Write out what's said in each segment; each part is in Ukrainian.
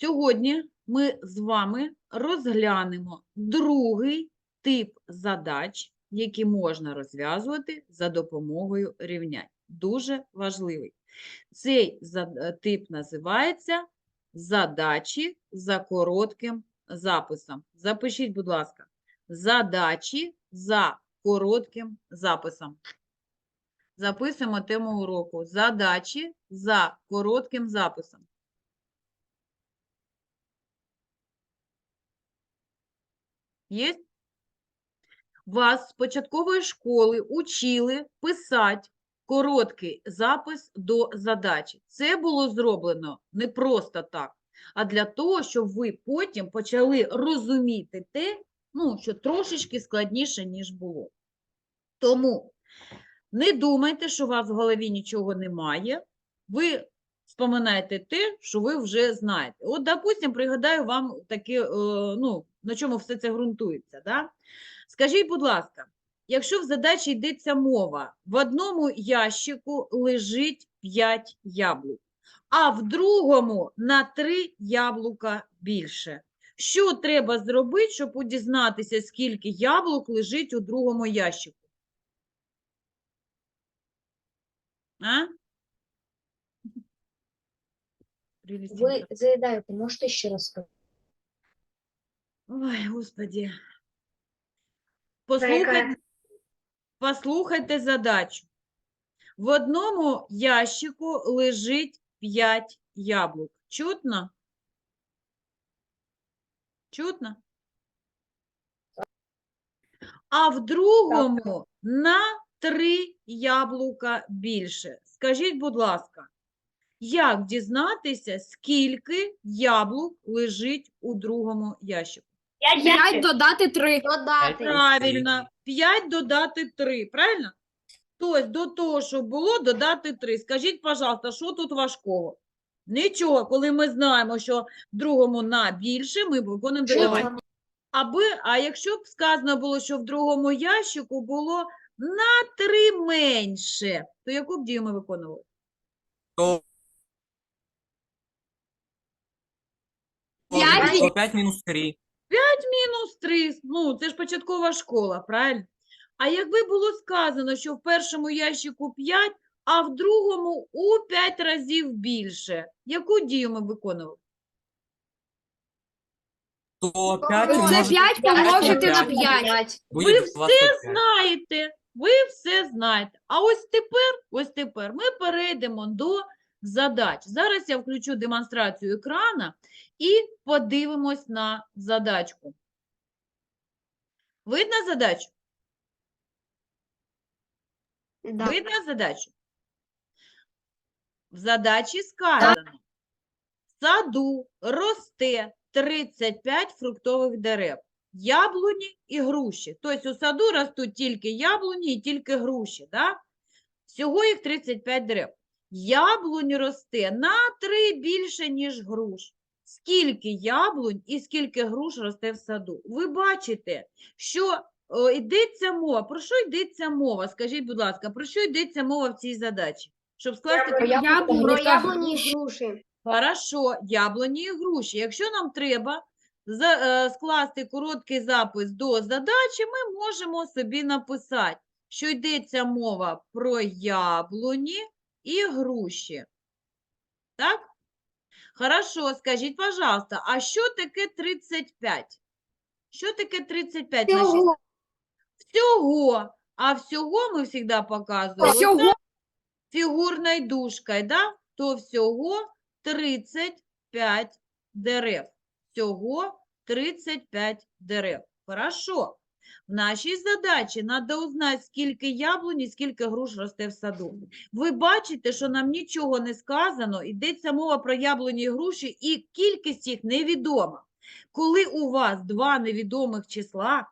Сьогодні ми з вами розглянемо другий тип задач, які можна розв'язувати за допомогою рівнянь. Дуже важливий. Цей е, тип називається задачі за коротким записом. Запишіть, будь ласка, задачі за коротким записом. Записуємо тему уроку. Задачі за коротким записом. Є? Вас з початкової школи учили писати короткий запис до задачі. Це було зроблено не просто так, а для того, щоб ви потім почали розуміти те, ну, що трошечки складніше, ніж було. Тому не думайте, що у вас в голові нічого немає. Ви споминаєте те, що ви вже знаєте. От, допустим, пригадаю вам таке, ну, на чому все це ґрунтується. Да? Скажіть, будь ласка, якщо в задачі йдеться мова, в одному ящику лежить 5 яблук, а в другому на 3 яблука більше. Що треба зробити, щоб дізнатися, скільки яблук лежить у другому ящику? А? Прелестинка. Ви заїдаєте, можете ще раз сказати? Ой, господи. Послухайте, послухайте задачу. В одному ящику лежить 5 яблук. Чутно? Чутно? А в другому на 3 яблука більше. Скажіть, будь ласка, як дізнатися, скільки яблук лежить у другому ящику? 5 додати 3. Додати. Правильно, 5 додати 3, правильно? Тобто до того, що було, додати 3. Скажіть, пожалуйста, що тут важкого? Нічого, коли ми знаємо, що в другому на більше, ми виконуємо додавання. Аби, а якщо б сказано було, що в другому ящику було на 3 менше, то яку б дію ми виконували? То П'ять то 5 мінус 3. мінус 3, ну, це ж початкова школа, правильно? А якби було сказано, що в першому ящику 5, а в другому у 5 разів більше, яку дію ми виконували? То 5 Це Це умножити 5 помножити на 5. 5. Ви все 25. знаєте, ви все знаєте. А ось тепер, ось тепер ми перейдемо до задач. Зараз я включу демонстрацію екрана і подивимось на задачку. Видно задачу? Видно задачу? В задачі сказано, в саду росте 35 фруктових дерев, яблуні і груші. Тобто у саду ростуть тільки яблуні і тільки груші. Да? Всього їх 35 дерев. Яблунь росте на 3 більше, ніж груш. Скільки яблунь і скільки груш росте в саду? Ви бачите, що о, йдеться мова. Про що йдеться мова? Скажіть, будь ласка, про що йдеться мова в цій задачі? Щоб скласти Про яблуні і груші. Хорошо, яблуні і груші. Якщо нам треба е, скласти короткий запис до задачі, ми можемо собі написати, що йдеться мова про яблуні і груші. Так? Хорошо, скажіть, пожалуйста, а що таке 35? Що таке 35? наші- Всього. Всього. А всього ми завжди показуємо Всього фігурною дужкою, да? то всього 35 дерев. Всього 35 дерев. Хорошо. В нашій задачі треба узнати, скільки яблунь і скільки груш росте в саду. Ви бачите, що нам нічого не сказано, йдеться мова про яблуні і груші, і кількість їх невідома. Коли у вас два невідомих числа,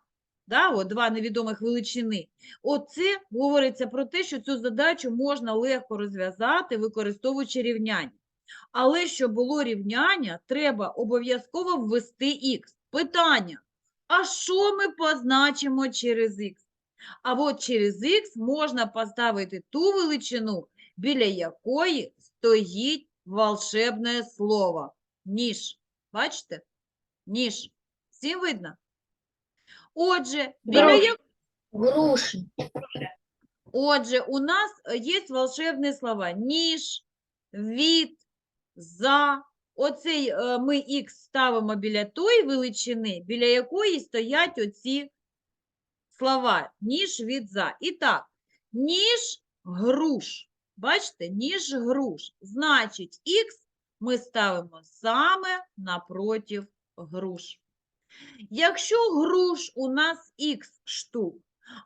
да, от два невідомих величини, Оце говориться про те, що цю задачу можна легко розв'язати, використовуючи рівняння. Але щоб було рівняння, треба обов'язково ввести х. Питання: а що ми позначимо через х? А от через х можна поставити ту величину, біля якої стоїть волшебне слово. ніж. Бачите? Ніж. Всім видно? Отже, біля Груші. як... Груши. Отже, у нас є волшебні слова ніж, від, за. Оцей е, ми х ставимо біля тої величини, біля якої стоять оці слова ніж, від, за. І так, ніж, груш. Бачите, ніж, груш. Значить, х ми ставимо саме напротив груш. Якщо груш у нас х штук,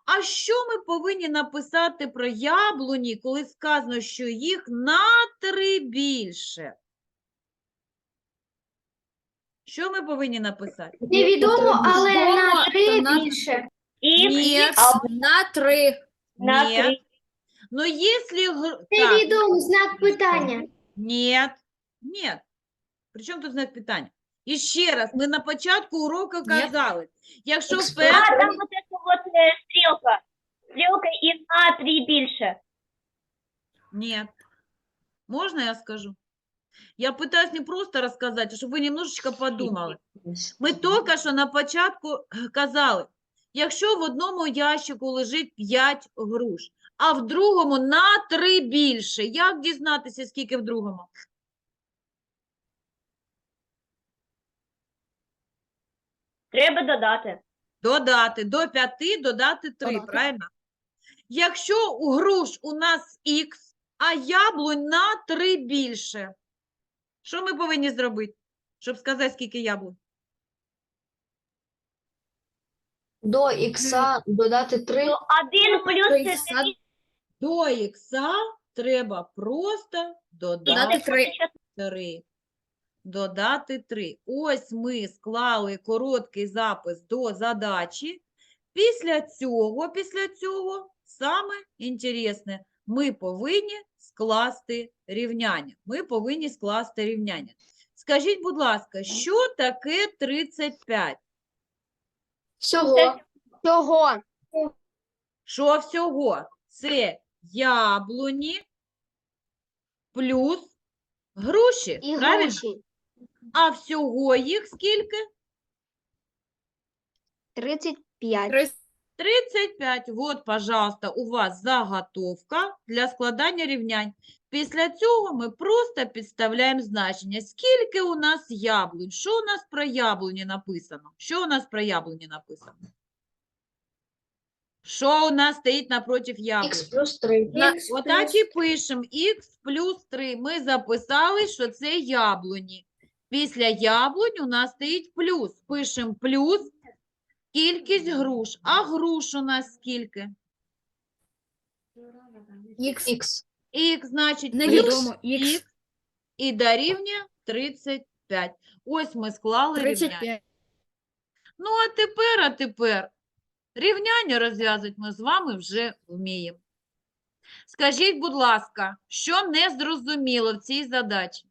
а що ми повинні написати про яблуні, коли сказано, що їх на три більше? Що ми повинні написати? Невідомо, але на три на- більше. Ні, На три. ні. Ну, якщо... гр- Так, Невідомо, знак питання. Нет, нет. Причому тут знак питання? І ще раз, ми на початку уроку казали, якщо. А, там вот эта вот э, стрелка. Стрелка и на три більше. Нет. Можно я скажу? Я пытаюсь не просто рассказать, а щоб ви немножечко подумали. Ми тільки що на початку казали, якщо в одному ящику лежить 5 груш, а в другому на 3 більше, як дізнатися, скільки в другому? Треба додати. Додати до 5, додати 3, Додати. правильно? Якщо у груш у нас х, а яблунь на 3 більше, що ми повинні зробити, щоб сказати, скільки яблунь? До ікса додати три. Один плюс Три це ікса. До х треба просто Додати додати три. 3. Додати 3. Ось ми склали короткий запис до задачі. Після цього, після цього, саме інтересне, ми повинні скласти рівняння. Ми повинні скласти рівняння. Скажіть, будь ласка, що таке 35? Всього. Всього. Що всього? Це яблуні плюс груші. І правильно? груші. А всього їх скільки? 35. Три. 35. Вот, пожалуйста, у вас заготовка для складання рівнянь. Після цього ми просто підставляємо значення. Скільки у нас яблунь? Що у нас про яблуні написано? Що у нас про яблуні написано? Що у нас стоїть напротив яблунь? Х плюс 3. Отак і пишемо х плюс 3. Ми записали, що це яблуні. Після яблунь у нас стоїть плюс. Пишемо плюс кількість груш. А груш у нас скільки? Х. Х. Значить, плюс Невідомо. Х. х і дорівнює 35. Ось ми склали рівняння. 35. Ну, а тепер, а тепер рівняння розв'язувати ми з вами вже вміємо. Скажіть, будь ласка, що не зрозуміло в цій задачі?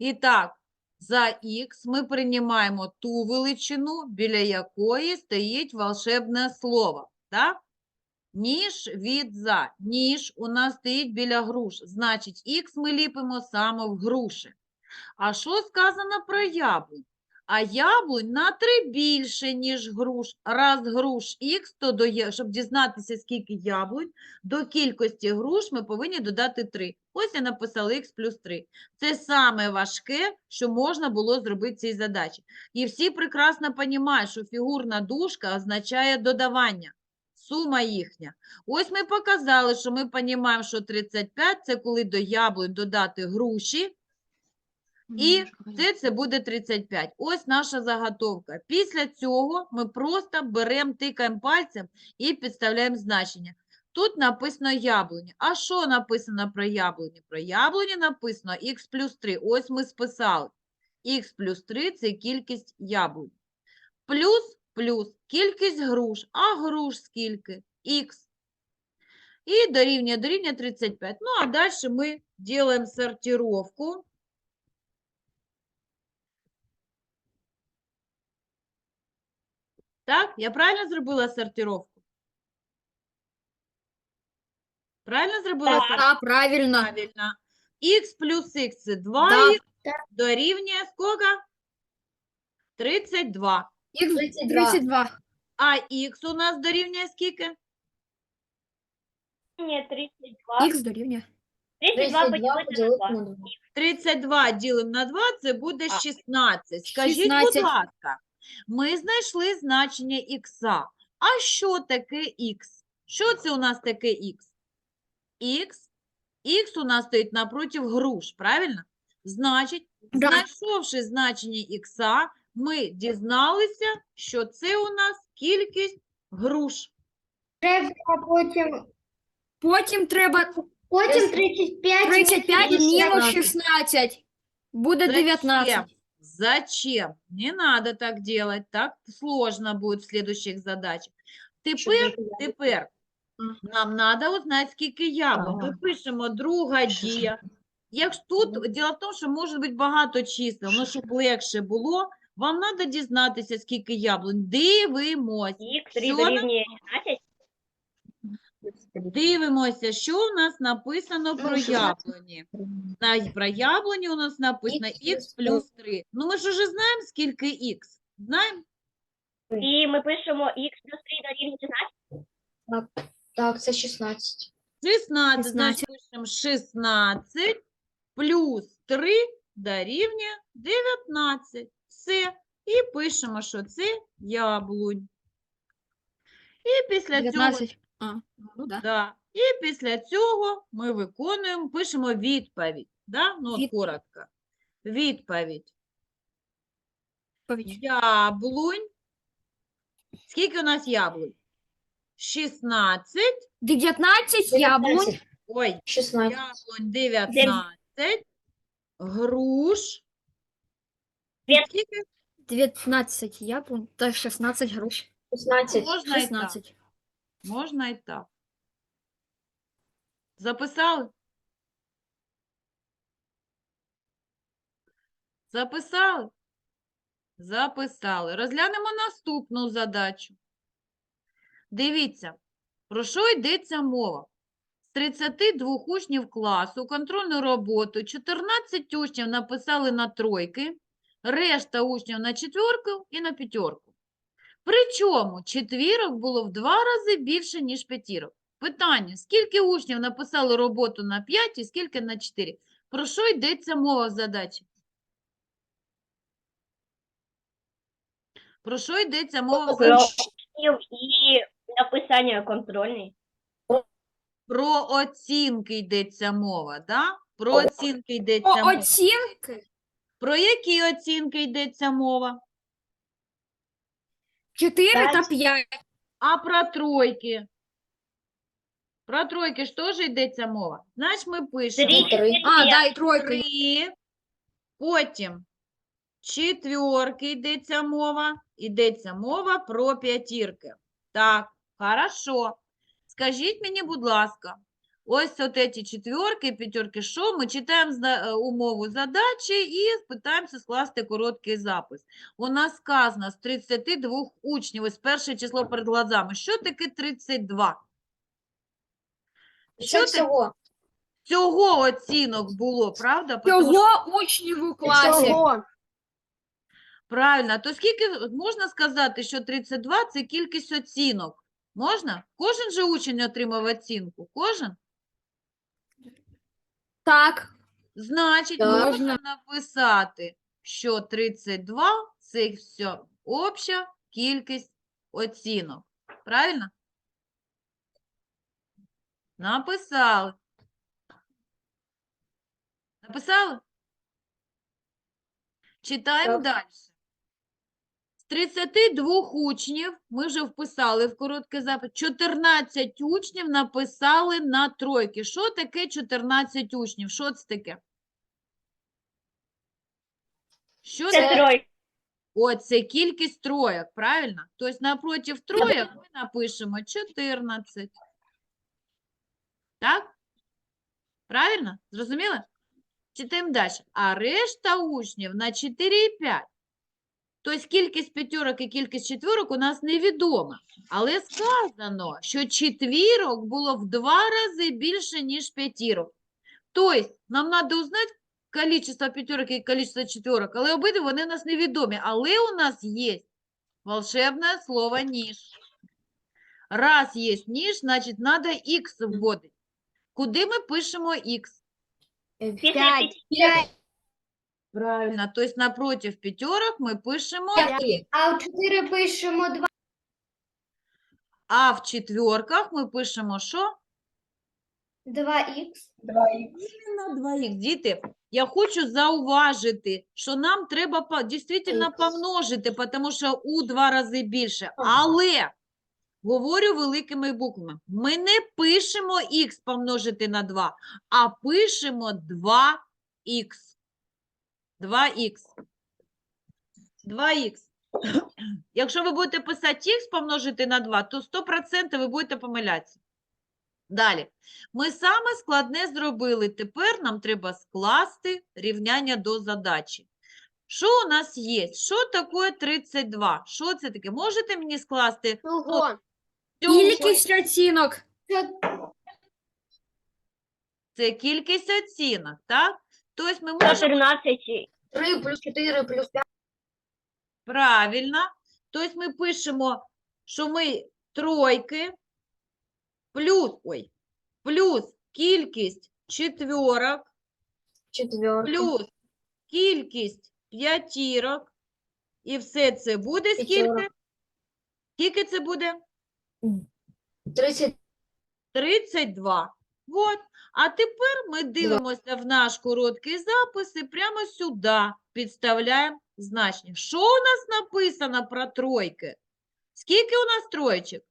І так, за х ми приймаємо ту величину, біля якої стоїть волшебне слово. Так? Ніж від за. Ніж у нас стоїть біля груш. Значить, х ми ліпимо саме в груші. А що сказано про яблунь? А яблунь на 3 більше, ніж груш. Раз груш х, то до, щоб дізнатися, скільки яблунь, до кількості груш ми повинні додати 3. Ось я написала х плюс 3. Це саме важке, що можна було зробити цій задачі. І всі прекрасно розуміють, що фігурна дужка означає додавання. Сума їхня. Ось ми показали, що ми розуміємо, що 35 – це коли до яблунь додати груші, і це, це буде 35. Ось наша заготовка. Після цього ми просто беремо, тикаємо пальцем і підставляємо значення. Тут написано яблуні. А що написано про яблуні? Про яблуні написано х плюс 3. Ось ми списали. х плюс 3 – це кількість яблунь. Плюс, плюс кількість груш. А груш скільки? х. І дорівнює, дорівнює 35. Ну, а далі ми робимо сортировку. Так, я правильно зробила сортировку? Правильно зробила? Так. Саша? Так, правильно. Правильно. Х плюс х – це 2х, Да. дорівнює сколько? 32. Х 32. 32. А х у нас дорівнює скільки? Ні, 32. Х дорівнює. 32 32 поділити на 2. поділити на 2. 32 ділимо на 2 – це буде А, 16. Скажіть, 16. будь ласка, ми знайшли значення х. А що таке х? Що це у нас таке х? Х, х у нас стоїть напротив груш, правильно? Значить, Да. знайшовши значення х, ми дізналися, що це у нас кількість груш. Треба потім, Потім треба потім 35, 35 мінус 16. 16. Буде 19. Зачем? Не надо так делать, так сложно будет в следующих задачах. Тепер, тепер нам надо узнати, скільки яблук. Ми пишемо друга дія. Якщо тут, діло в тому, що може бути багато чисел, ну, щоб легше було, вам треба дізнатися, скільки яблунь. Дивимось. Х Що нам? дорівнює 16. Дивимося, що у нас написано про Ну, яблуні. На, про яблуні у нас написано Х плюс плюс 3. Ну, ми ж уже знаємо, скільки х. Знаємо? І ми пишемо х плюс 3 дорівнює 16. Так, це 16. 16, 16. значить пишемо 16 плюс 3 дорівнює 19. Все. І пишемо, що це яблунь. І після цього 19. А, ну да. Да. І після цього ми виконуємо, пишемо відповідь. Да? Ну, от Від- коротко. Відповідь. Відповідь. Яблунь. Скільки у нас яблунь? 16. 19 яблунь. Ой, 16. яблунь 19. Груш. Скільки? 19 яблунь та 16 груш. 16. Можна і так. 16. Можна і так. Записали? Записали? Записали. Розглянемо наступну задачу. Дивіться, про що йдеться мова. З 32 учнів класу контрольну роботу 14 учнів написали на тройки, решта учнів на четверку і на п'ятерку. Причому четвірок було в два рази більше, ніж п'ятірок. Питання: скільки учнів написали роботу на 5 і скільки на 4? Про що йдеться мова в задачі? Про що йдеться мова в задачі? і написання контрольний. Про оцінки йдеться мова, да? Про оцінки йдеться мова. оцінки Про які оцінки йдеться мова? 4 та П'ять. 5. А про тройки? Про тройки ж теж йдеться мова. Значить, ми пишемо. Три. Три. А, да, і тройка. Три, потім четвірки йдеться мова, йдеться мова про п'ятірки. Так, хорошо. Скажіть мені, будь ласка, ось от ці четвірки, п'ятірки, що ми читаємо е, умову задачі і питаємося скласти короткий запис. У нас сказано з 32 учнів, ось перше число перед глазами. Що таке 32? Що всього? Цього оцінок було, правда? Всього учнів у класі. Всього. Правильно, то скільки можна сказати, що 32 це кількість оцінок? Можна? Кожен же учень отримав оцінку? Кожен? Так. Значить, Так. можна написати, що 32 це все обща кількість оцінок. Правильно? Написали. Написали? Читаємо Так. далі. З 32 учнів, ми вже вписали в короткий запит, 14 учнів написали на тройки. Що таке 14 учнів? Що це таке? Що Це таке? тройка. О, це кількість троєк, правильно? Тобто напротив троєк ми напишемо 14. Так? Правильно? Зрозуміли? Читаємо далі. А решта учнів на 4 і 5. Тобто кількість п'ятьорок і кількість четвірок у нас невідома. Але сказано, що четвірок було в два рази більше, ніж п'ятірок. Тобто нам треба узнати количество п'ятьорок і количество четвірок, але обидва вони у нас невідомі. Але у нас є волшебне слово «ніж». Раз є ніж, значить, треба х вводити. Куди ми пишемо х? П'ять. Правильно, тобто напротив п'ятьорок ми пишемо, А в 4 пишемо 2. а в четвірках ми пишемо що? 2х. Іменно 2х. Діти, я хочу зауважити, що нам треба по- дійсно Ікс. помножити, тому що у два рази більше. Але, говорю великими буквами, ми не пишемо х помножити на 2, а пишемо 2х. 2х. 2х. Якщо ви будете писати х помножити на 2, то 100% ви будете помилятися. Далі. Ми саме складне зробили. Тепер нам треба скласти рівняння до задачі. Що у нас є? Що таке 32? Що це таке? Можете мені скласти? Цього? Кількість оцінок. Це кількість оцінок, так? Тобто ми можемо 14. 3 плюс 4 плюс 5. правильно. Тобто ми пишемо, що ми тройки плюс, ой, плюс кількість четвірок Четвертый. плюс кількість п'ятірок. І все це буде скільки? П'ятірок. Скільки це буде? 30. 32. Вот. А тепер ми дивимося в наш короткий запис і прямо сюди підставляємо значення. Що у нас написано про тройки? Скільки у нас троєчок?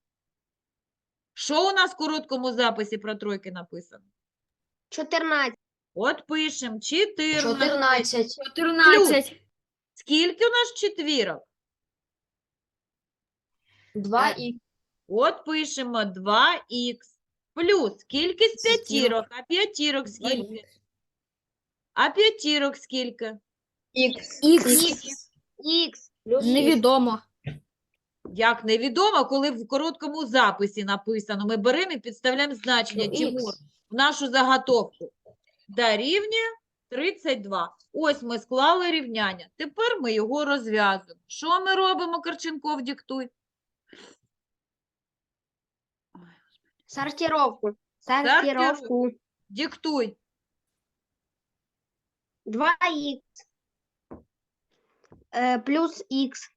Що у нас в короткому записі про тройки написано? 14. От пишемо 14. 14. 14. Скільки у нас четвірок? 2 От пишемо 2х плюс кількість п'ятірок. А п'ятірок скільки? А п'ятірок скільки? Х. Х. Х. Плюс Невідомо. Як невідомо, коли в короткому записі написано, ми беремо і підставляємо значення Тимур в нашу заготовку. Дорівнює 32. Ось ми склали рівняння. Тепер ми його розв'язуємо. Що ми робимо, Карченков, диктуй? Сортировку. Сортировку. Диктуй. 2х э, плюс х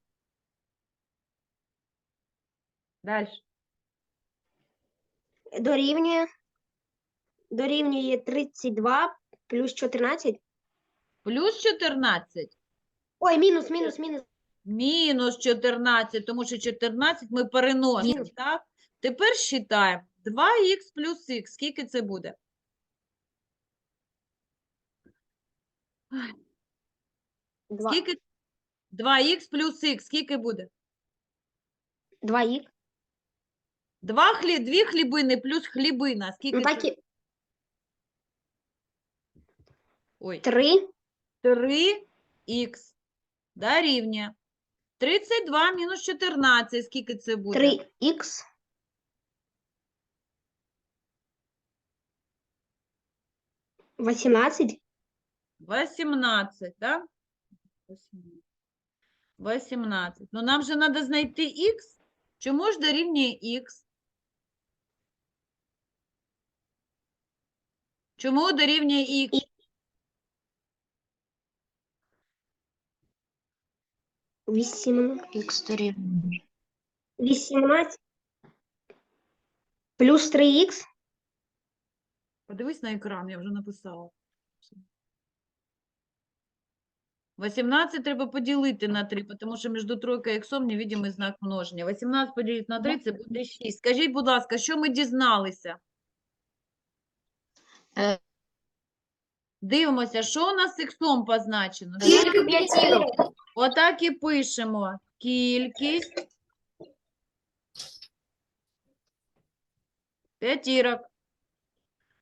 Далі. дорівнює дорівнює 32 плюс 14. Плюс 14. Ой, мінус, мінус, мінус. Мінус 14, тому що 14 ми переносимо, Мінус. так? Тепер считаємо. 2х плюс х. Скільки це буде? Два. Скільки? 2х плюс х. Скільки буде? 2х. Два хлі... Дві хлібини плюс хлібина. Скільки Ну так і Ой. 3 3х. Дорівнює. 32 мінус 14. Скільки це буде? 3х 18 18, да? 18. Ну, нам же треба знайти х. Чому ж дорівнює х? Чому дорівнює х? 18 х дорівнює 18 плюс 3х Подивись на екран, я вже написала. 18 треба поділити на 3, тому що між тройкою і іксом невидимий знак множення. 18 поділити на 3 – це буде 6. Скажіть, будь ласка, що ми дізналися? Е. Дивимося, що у нас з іксом позначено? Скільки п'ятірок? Отак і пишемо. Кількість п'ятірок.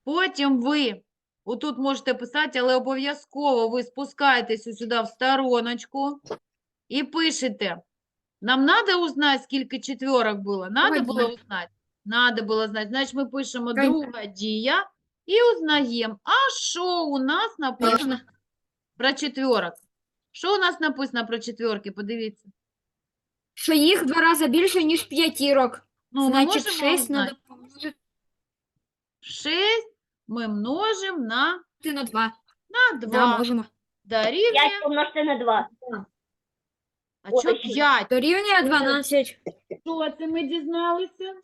Потім ви, отут можете писати, але обов'язково ви спускаєтеся сюди в стороночку і пишете. Нам надо узнать, скільки четверок було? Надо Ой, було узнать? Надо було знати. Значить, ми пишемо друга дія і узнаємо. А що у нас написано про четверок? Що у нас написано про четверки? Подивіться. Що їх в два рази більше, ніж п'ятірок. Ну, ми Значить, можемо 6 узнати. треба помножити 6 ми множимо на, на 2. на 2. Да, можемо. Дорівнює, 5 помножити на 2. а Ой, що ще. 5? Дорівнює 12. Що це ми дізналися?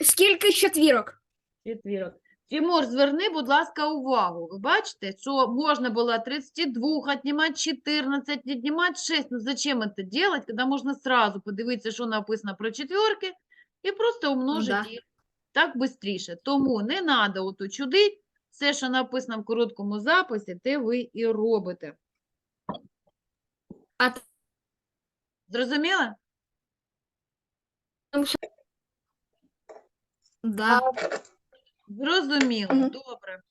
Скільки четвірок? Четвірок. Тимур, зверни, будь ласка, увагу. Ви бачите, що можна было 32 отнимать 14, отнимать 6. Ну зачем это делать, когда можно сразу подивитися, що написано про четверки, і просто умножити да. їх так швидше. Тому не треба ото чудить. Все, що написано в короткому записі, те ви і робите. А Зрозуміли? да. Зрозуміло. Добре.